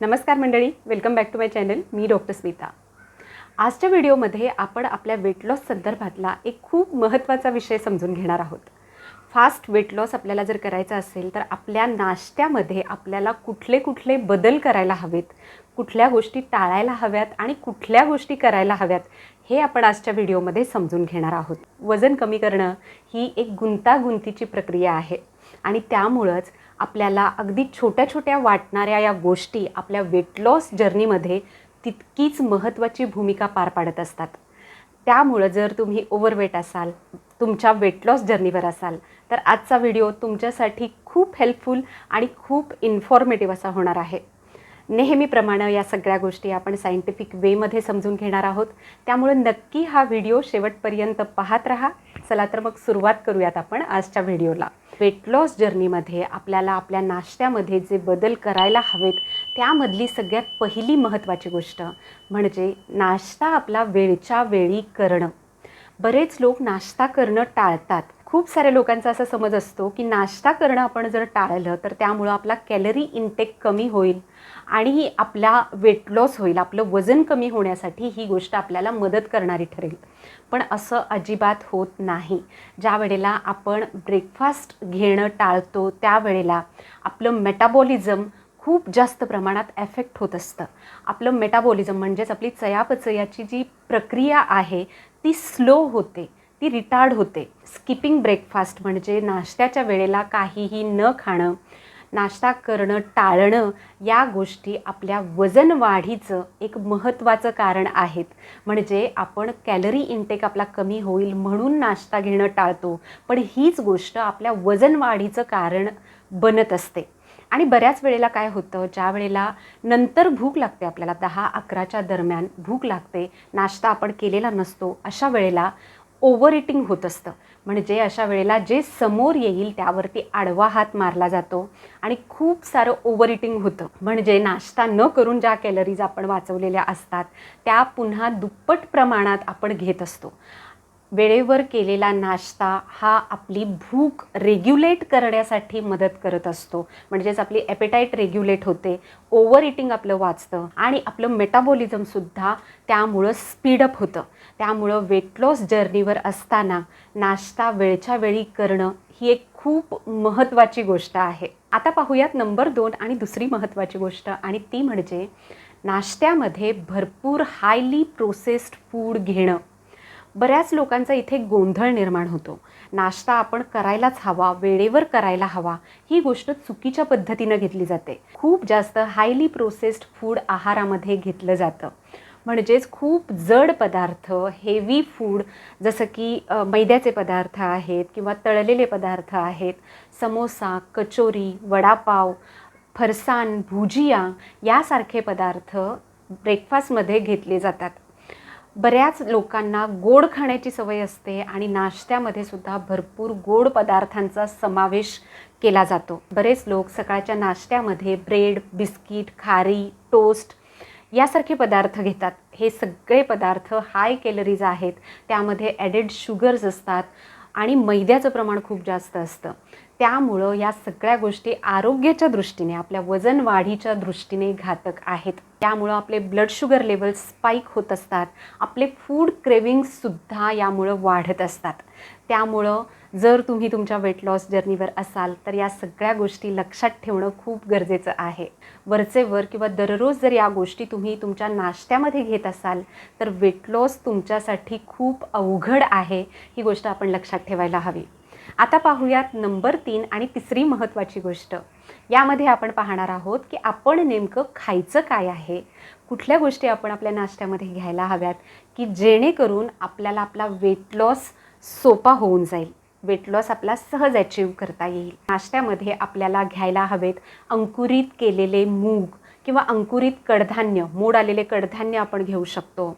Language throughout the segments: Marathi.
नमस्कार मंडळी welcome back to my channel me doctor Smita. आजच्या व्हिडिओमध्ये आपण आपल्या वेट लॉस संदर्भातला एक खूप महत्त्वाचा विषय समजून घेणार आहोत. फास्ट वेट लॉस आपल्याला जर करायचा असेल तर आपल्या नाश्त्यामध्ये आपल्याला कुठले कुठले बदल करायला हवेत कुठल्या गोष्टी टाळायला हव्यात आणि कुठल्या गोष्टी करायला हव्यात हे आपण आजच्या व्हिडिओमध्ये समजून घेणार आहोत. वजन कमी करणं ही एक गुंतागुंतीची प्रक्रिया आहे. आणि त्यामुळंच आपल्याला अगदी छोट्या छोट्या वाटणाऱ्या या गोष्टी आपल्या वेट लॉस जर्नीमध्ये तितकीच महत्त्वाची भूमिका पार पाडत असतात. त्यामुळं जर तुम्ही ओव्हरवेट असाल तुमच्या वेट लॉस जर्नीवर असाल तर आजचा व्हिडिओ तुमच्यासाठी खूप हेल्पफुल आणि खूप इन्फॉर्मेटिव्ह असा होणार आहे. नेहमीप्रमाणे या सगळ्या गोष्टी आपण सायंटिफिक वेमध्ये समजून घेणार आहोत. त्यामुळे नक्की हा व्हिडिओ शेवटपर्यंत पाहत राहा. चला तर मग सुरुवात करूयात आपण आजच्या व्हिडिओला वेट लॉस जर्नीमध्ये आपल्याला आपल्या नाश्त्यामध्ये जे बदल करायला हवेत त्यामधली सगळ्यात पहिली महत्त्वाची गोष्ट म्हणजे नाश्ता आपला वेळच्या वेळी करणं. बरेच लोक नाश्ता करणं टाळतात. खूप साऱ्या लोकांचा असा समज असतो की नाश्ता करणं आपण जर टाळलं तर त्यामुळं आपला कॅलरी इंटेक कमी होईल. आणि आपला वेट लॉस होईल आपलं वजन कमी होण्यासाठी ही गोष्ट आपल्याला मदत करणारी ठरेल. पण असं अजिबात होत नाही. ज्या वेळेला आपण ब्रेकफास्ट घेणं टाळतो त्यावेळेला आपलं मेटाबॉलिझम खूप जास्त प्रमाणात एफेक्ट होत असतं. आपलं मेटाबॉलिझम म्हणजेच आपली चयापचयाची जी प्रक्रिया आहे ती स्लो होते ती रिटार्ड होते. स्किपिंग ब्रेकफास्ट म्हणजे नाश्त्याच्या वेळेला काहीही न खाणं नाश्ता करणं टाळणं या गोष्टी आपल्या वजन वाढीचं एक महत्त्वाचं कारण आहेत. म्हणजे आपण कॅलरी इंटेक आपला कमी होईल म्हणून नाश्ता घेणं टाळतो पण हीच गोष्ट आपल्या वजन वाढीचं कारण बनत असते. आणि बऱ्याच वेळेला काय होतं ज्या वेळेला नंतर भूक लागते आपल्याला दहा अकराच्या दरम्यान भूक लागते नाश्ता आपण केलेला नसतो अशा वेळेला ओव्हर इटिंग होत असतं. म्हणजे अशा वेळेला जे समोर येईल त्यावरती आडवा हात मारला जातो आणि खूप सारं ओव्हर इटिंग होतं. म्हणजे नाश्ता न करून ज्या कॅलरीज आपण वाचवलेल्या असतात त्या पुन्हा दुप्पट प्रमाणात आपण घेत असतो. वेळेवर केलेला नाश्ता हा आपली भूक रेग्युलेट करण्यासाठी मदत करत असतो. म्हणजेच आपली ॲपेटाईट रेग्युलेट होते ओव्हर इटिंग आपलं वाचतं आणि आपलं मेटाबॉलिझमसुद्धा त्यामुळं स्पीडअप होतं. त्यामुळं वेट लॉस जर्नीवर असताना नाश्ता वेळच्या वेळी करणं ही एक खूप महत्त्वाची गोष्ट आहे. आता पाहूयात नंबर दोन आणि दुसरी महत्त्वाची गोष्ट आणि ती म्हणजे नाश्त्यामध्ये भरपूर हायली प्रोसेस्ड फूड घेणं. बऱ्याच लोकांचा इथे गोंधळ निर्माण होतो. नाश्ता आपण करायलाच हवा वेळेवर करायला हवा ही गोष्ट चुकीच्या पद्धतीनं घेतली जाते. खूप जास्त हायली प्रोसेस्ड फूड आहारामध्ये घेतलं जातं. म्हणजेच खूप जड पदार्थ हेवी फूड जसं की मैद्याचे पदार्थ आहेत किंवा तळलेले पदार्थ आहेत समोसा कचोरी वडापाव फरसान भुजिया यासारखे पदार्थ ब्रेकफास्टमध्ये घेतले जातात. बऱ्याच लोकांना गोड खाण्याची सवय असते आणि नाश्त्यामध्ये सुद्धा भरपूर गोड पदार्थांचा समावेश केला जातो. बरेच लोक सकाळच्या नाश्त्यामध्ये ब्रेड बिस्किट खारी टोस्ट यासारखे पदार्थ घेतात. हे सगळे पदार्थ हाय कॅलरीज आहेत. त्यामध्ये ॲडेड शुगर्स असतात आणि मैद्याचं प्रमाण खूप जास्त असतं. त्यामुळं या सगळ्या गोष्टी आरोग्याच्या दृष्टीने आपल्या वजन वाढीच्या दृष्टीने घातक आहेत. त्यामुळं आपले ब्लड शुगर लेवल स्पाईक होत असतात. आपले फूड क्रेविंग्ससुद्धा यामुळं वाढत असतात. त्यामुळं जर तुम्ही तुमच्या वेट लॉस जर्नीवर असाल तर या सगळ्या गोष्टी लक्षात ठेवणं खूप गरजेचं आहे. वरचे वर किंवा दररोज जर या गोष्टी तुम्ही तुमच्या नाश्त्यामध्ये घेत असाल तर वेट लॉस तुमच्यासाठी खूप अवघड आहे. ही गोष्ट आपण लक्षात ठेवायला हवी. आता पाहूयात नंबर तीन आणि तिसरी महत्त्वाची गोष्ट. यामध्ये आपण पाहणार आहोत की आपण नेमकं खायचं काय आहे? कुठल्या गोष्टी आपण आपल्या नाश्त्यामध्ये घ्यायला हव्यात? की जेणेकरून आपल्याला आपला वेट लॉस सोपा होऊन जाईल. वेट लॉस आपला सहज अचीव करता येईल. नाश्त्यामध्ये आपल्याला घ्यायला हवेत अंकुरित केलेले मूग किंवा अंकुरित कडधान्य मोड आलेले कडधान्य आपण घेऊ शकतो.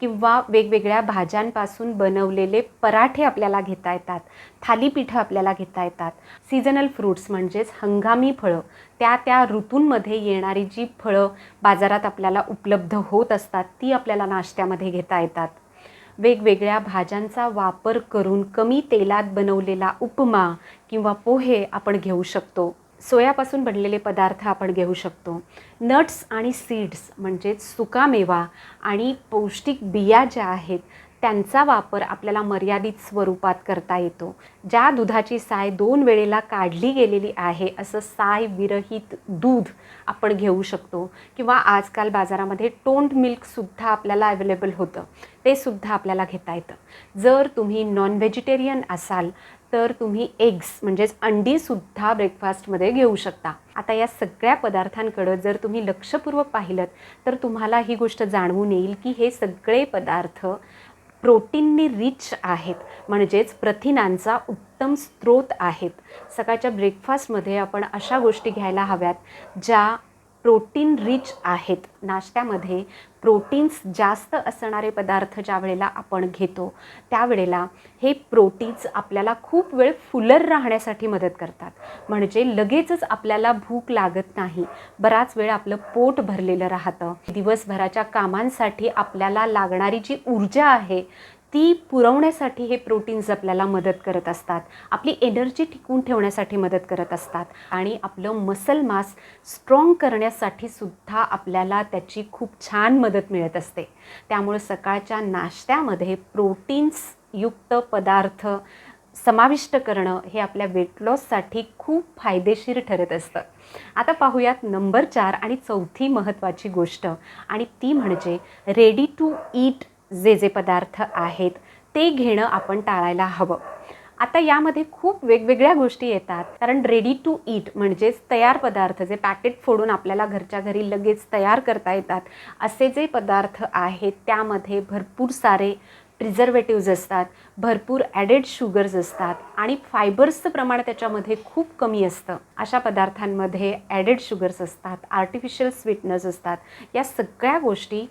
किंवा वेगवेगळ्या भाज्यांपासून बनवलेले पराठे आपल्याला घेता येतात थालीपीठं आपल्याला घेता येतात. सीझनल फ्रूट्स म्हणजेच हंगामी फळं. त्या त्या ऋतूंमध्ये येणारी जी फळं बाजारात आपल्याला उपलब्ध होत असतात ती आपल्याला नाश्त्यामध्ये घेता येतात. वेगवेगळ्या भाज्यांचा वापर करून कमी तेलात बनवलेला उपमा किंवा पोहे आपण घेऊ शकतो. सोयापासून बनलेले पदार्थ आपण घेऊ शकतो. नट्स आणि सीड्स म्हणजेच सुकामेवा आणि पौष्टिक बिया ज्या आहेत त्यांचा वापर आपल्याला मर्यादित स्वरूपात करता येतो. ज्या दुधाची साय दोन वेळेला काढली गेलेली आहे असं साय विरहित दूध आपण घेऊ शकतो. किंवा आजकाल बाजारामध्ये टोंड मिल्कसुद्धा आपल्याला अवेलेबल होतं. ते सुद्धा आपल्याला घेता येतं. जर तुम्ही नॉन व्हेजिटेरियन असाल तर तुम्ही एग्स म्हणजेच अंडीसुद्धा ब्रेकफास्टमध्ये घेऊ शकता. आता या सगळ्या पदार्थांकडं जर तुम्ही लक्षपूर्वक पाहिलं तर तुम्हाला ही गोष्ट जाणवून येईल की हे सगळे पदार्थ प्रोटीननी रिच आहेत. म्हणजेच प्रथिनांचा उत्तम स्रोत आहेत. सकाळच्या ब्रेकफास्टमध्ये आपण अशा गोष्टी घ्यायला हव्यात ज्या प्रोटीन रिच आहेत. नाश्त्यामध्ये प्रोटीन्स जास्त असणारे पदार्थ ज्या वेळेला आपण घेतो त्यावेळेला हे प्रोटीन्स आपल्याला खूप वेळ फुलर राहण्यासाठी मदत करतात. म्हणजे लगेचच आपल्याला भूक लागत नाही. बराच वेळ आपलं पोट भरलेलं राहतं. दिवसभराच्या कामांसाठी आपल्याला लागणारी जी ऊर्जा आहे ती पुरवण्यासाठी हे प्रोटीन्स आपल्याला मदत करत असतात. आपली एनर्जी टिकून ठेवण्यासाठी मदत करत असतात. आणि आपलं मसल मास स्ट्रॉंग करण्यासाठी सुद्धा आपल्याला त्याची खूप छान मदत मिळत असते. त्यामुळे सकाळच्या नाश्त्यामध्ये प्रोटीन्सयुक्त पदार्थ समाविष्ट करणं हे आपल्या वेट लॉससाठी खूप फायदेशीर ठरत असतं. आता पाहूयात नंबर चार आणि चौथी महत्त्वाची गोष्ट. आणि ती म्हणजे रेडी टू ईट जे जे पदार्थ आहेत ते घेणं आपण टाळायला हवं. आता यामध्ये खूप वेगवेगळ्या गोष्टी येतात. कारण रेडी टू ईट म्हणजेच तयार पदार्थ जे पॅकेट फोडून आपल्याला घरच्या घरी लगेच तयार करता येतात असे जे पदार्थ आहेत त्यामध्ये भरपूर सारे प्रिझर्वेटिव्ज असतात भरपूर ॲडेड शुगर्स असतात आणि फायबर्सचं प्रमाण त्याच्यामध्ये खूप कमी असतं. अशा पदार्थांमध्ये ॲडेड शुगर्स असतात आर्टिफिशियल स्वीटनर्स असतात. या सगळ्या गोष्टी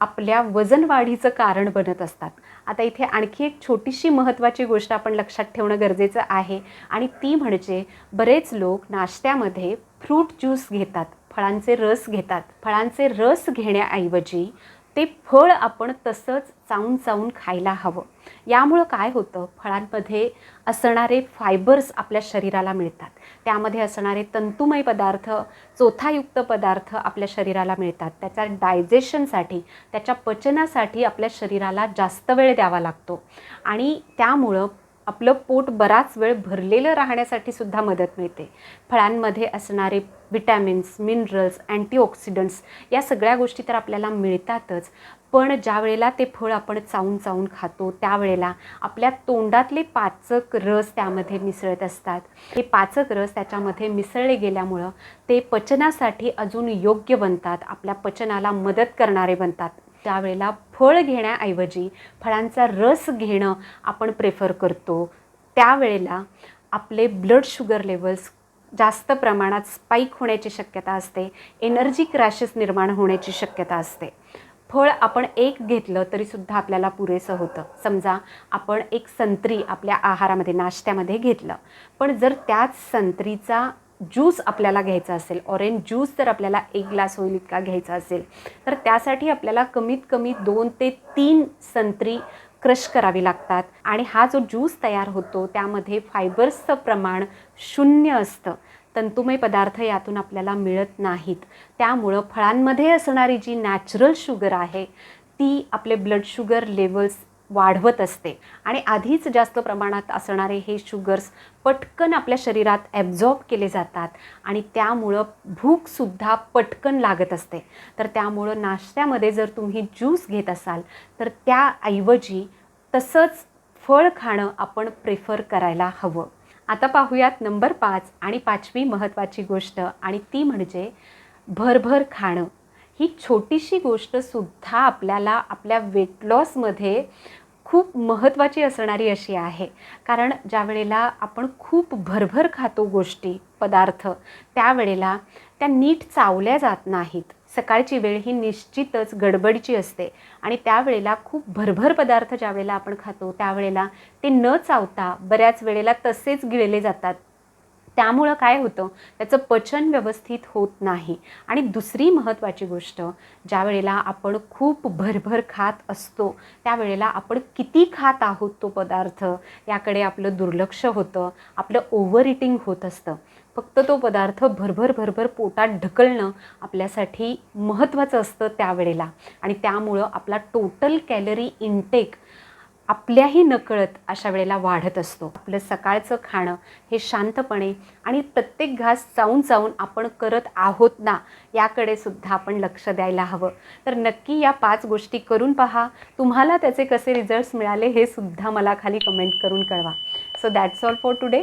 आपल्या वजनवाढीचं कारण बनत असतात. आता इथे आणखी एक छोटीशी महत्त्वाची गोष्ट आपण लक्षात ठेवणं गरजेचं आहे आणि ती म्हणजे बरेच लोक नाश्त्यामध्ये फ्रूट ज्यूस घेतात फळांचे रस घेतात. फळांचे रस घेण्याऐवजी ते फळ आपण तसंच चावून चावून खायला हवं. यामुळं काय होतं? फळांमध्ये असणारे फायबर्स आपल्या शरीराला मिळतात. त्यामध्ये असणारे तंतुमय पदार्थ चोथायुक्त पदार्थ आपल्या शरीराला मिळतात. त्याच्या डायजेशनसाठी त्याच्या पचनासाठी आपल्या शरीराला जास्त वेळ द्यावा लागतो. आणि त्यामुळं आपलं पोट बराच वेळ भरलेलं राहण्यासाठी सुद्धा मदत मिळते. फळांमध्ये असणारे विटॅमिन्स मिनरल्स अँटीऑक्सिडंट्स या सगळ्या गोष्टी तर आपल्याला मिळतातच. पण ज्या वेळेला ते फळ आपण चावून चावून खातो त्यावेळेला आपल्या तोंडातले पाचक रस त्यामध्ये मिसळत असतात. हे पाचक रस त्याच्यामध्ये मिसळले गेल्यामुळं ते पचनासाठी अजून योग्य बनतात. आपल्या पचनाला मदत करणारे बनतात. त्यावेळेला फळ घेण्याऐवजी फळांचा रस घेणं आपण प्रेफर करतो. त्यावेळेला आपले ब्लड शुगर लेवल्स जास्त प्रमाणात स्पाईक होण्याची शक्यता असते. एनर्जी क्रॅशेस निर्माण होण्याची शक्यता असते. फळ आपण एक घेतलं तरीसुद्धा आपल्याला पुरेसं होतं. समजा आपण एक संत्री आपल्या आहारामध्ये नाश्त्यामध्ये घेतलं. पण जर त्याच संत्रीचा ज्यूस आपल्याला घ्यायचा असेल ऑरेंज ज्यूस जर आपल्याला एक ग्लास होईल इतका घ्यायचा असेल तर त्यासाठी आपल्याला कमीत कमी दोन ते तीन संत्री क्रश करावी लागतात. आणि हा जो ज्यूस तयार होतो त्यामध्ये फायबर्सचं प्रमाण शून्य असतं. तंतुमय पदार्थ यातून आपल्याला मिळत नाहीत. त्यामुळं फळांमध्ये असणारी जी नॅचरल शुगर आहे ती आपले ब्लड शुगर लेवल्स वाढवत असते. आणि आधीच जास्त प्रमाणात असणारे हे शुगर्स पटकन आपल्या शरीरात ॲब्झॉर्ब केले जातात आणि त्यामुळं भूकसुद्धा पटकन लागत असते. तर त्यामुळं नाश्त्यामध्ये जर तुम्ही ज्यूस घेत असाल तर त्याऐवजी तसंच फळ खाणं आपण प्रेफर करायला हवं. आता पाहूयात नंबर पाच आणि पाचवी महत्त्वाची गोष्ट आणि ती म्हणजे भरभर खाणं. ही छोटीशी गोष्टसुद्धा आपल्याला आपल्या वेट लॉसमध्ये खूप महत्त्वाची असणारी अशी आहे. कारण ज्या वेळेला आपण खूप भरभर खातो गोष्टी पदार्थ त्यावेळेला त्या नीट चावल्या जात नाहीत. सकाळची वेळ ही निश्चितच गडबडीची असते. आणि त्यावेळेला खूप भरभर पदार्थ ज्या वेळेला आपण खातो त्यावेळेला ते न चावता बऱ्याच वेळेला तसेच गिळले जातात. त्यामुळं काय होतं? त्याचं पचन व्यवस्थित होत नाही. आणि दुसरी महत्त्वाची गोष्ट ज्या वेळेला आपण खूप भरभर खात असतो त्यावेळेला आपण किती खात आहोत तो पदार्थ याकडे आपलं दुर्लक्ष होतं आपलं ओव्हर इटिंग होत असतं. फक्त तो पदार्थ भरभर भरभर पोटात ढकलणं आपल्यासाठी महत्त्वाचं असतं त्यावेळेला. आणि त्यामुळं आपला टोटल कॅलरी इनटेक आपल्याही नकळत अशा वेळेला वाढत असतो. आपलं सकाळचं खाणं हे शांतपणे आणि प्रत्येक घास चावून चावून आपण करत आहोत ना याकडे सुद्धा आपण लक्ष द्यायला हवं. तर नक्की या पाच गोष्टी करून पहा. तुम्हाला त्याचे कसे रिझल्ट्स मिळाले हे सुद्धा मला खाली कमेंट करून कळवा. So that's all for today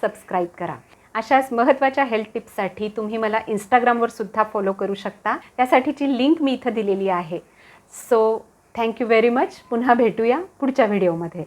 subscribe करा. अशाच महत्त्वाच्या हेल्थ टिप्ससाठी तुम्ही मला इंस्टाग्रामवर सुद्धा फॉलो करू शकता. त्यासाठीची लिंक मी इथं दिलेली आहे. सो थँक्यू व्हेरी मच पुन्हा भेटूया पुढच्या व्हिडिओमध्ये